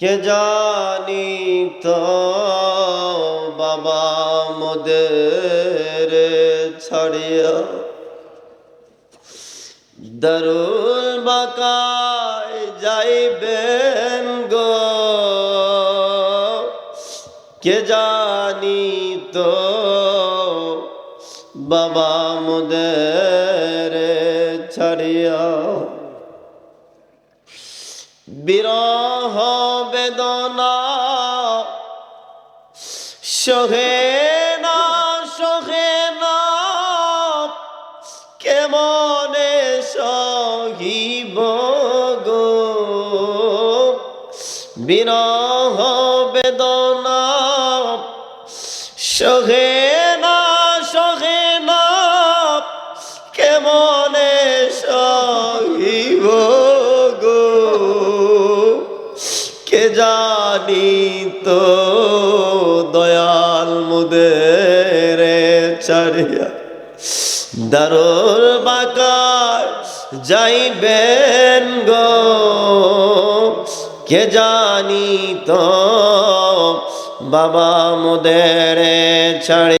কে জানি তো বাবা মোদের ছাড়িয়া দরুল বাকায় যাইবেন গো। কে জানি তো বাবা মোদের ছাড়িয়া বিরহ বেদনা। সহে না সহে না কেমনে সহিব গো? বিরহ বেদনা জানি তো, দয়াল মুদের চারিয়া। দারোর বাকার যাইবেন গো, কে জানি তো, বাবা মুদের ছাড়ি